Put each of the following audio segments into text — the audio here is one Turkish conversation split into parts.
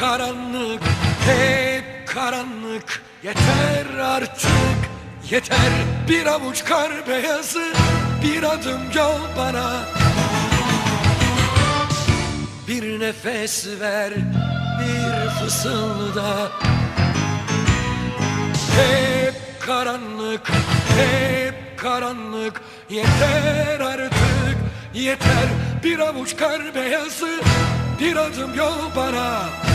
karanlık, hep karanlık. Yeter artık, yeter. Bir avuç kar beyazı, bir adım yol bana. Bir nefes ver, bir fısılda. Hep karanlık, hep karanlık. Yeter artık, yeter. Bir avuç kar beyazı, bir adım yol bana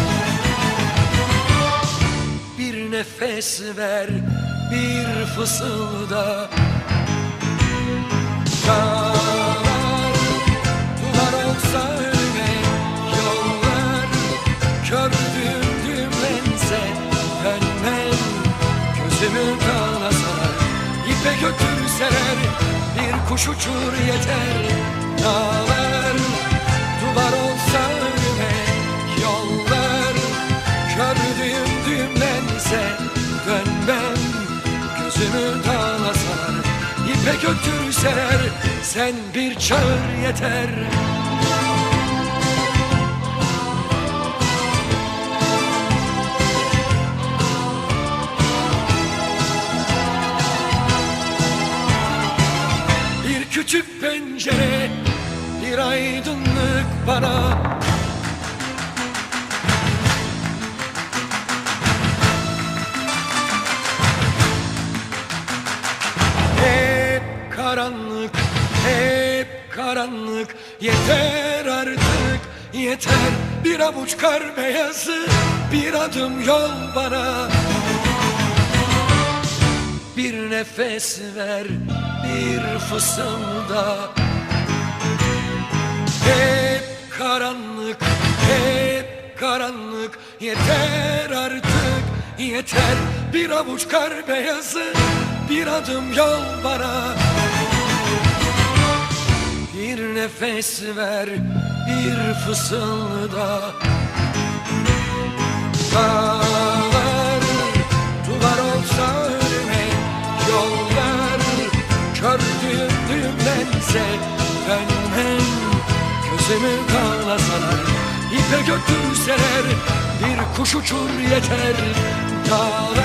nefes ver, bir fısılda. Dağlar, duvar olsa önüme Yollar, gördüğüm düğümlense Dönmem, gözümü kanasalar İpe götürseler, bir kuş uçur yeter. Dağlar, gözümü kanasalar İpe götürseler, sen bir çağır yeter. Bir küçük pencere Bir aydınlık bana Hep karanlık Yeter artık Yeter. Bir avuç kar beyazı Bir adım yol bana. Bir nefes ver, bir fısılda. Hep karanlık, hep karanlık Yeter artık, yeter. Bir avuç kar beyazı, bir adım yol bana Bir nefes ver, bir fısılda. Dağlar, duvar olsa önüme Yollar, gördüğüm düğümlense Dönmem, gözümü kalasalar İpe götürseler, bir kuş uçur yeter. Dağlar,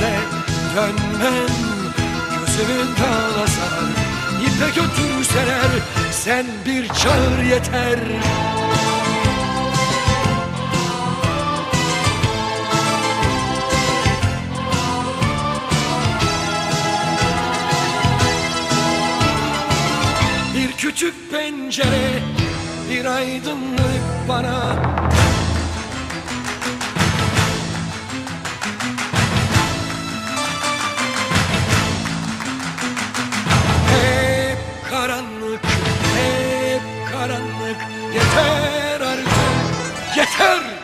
düğümlense Dönmem, gözümün kalasalar İpe götürseler sen bir çağır yeter. Bir küçük pencere bir aydınlık bana hep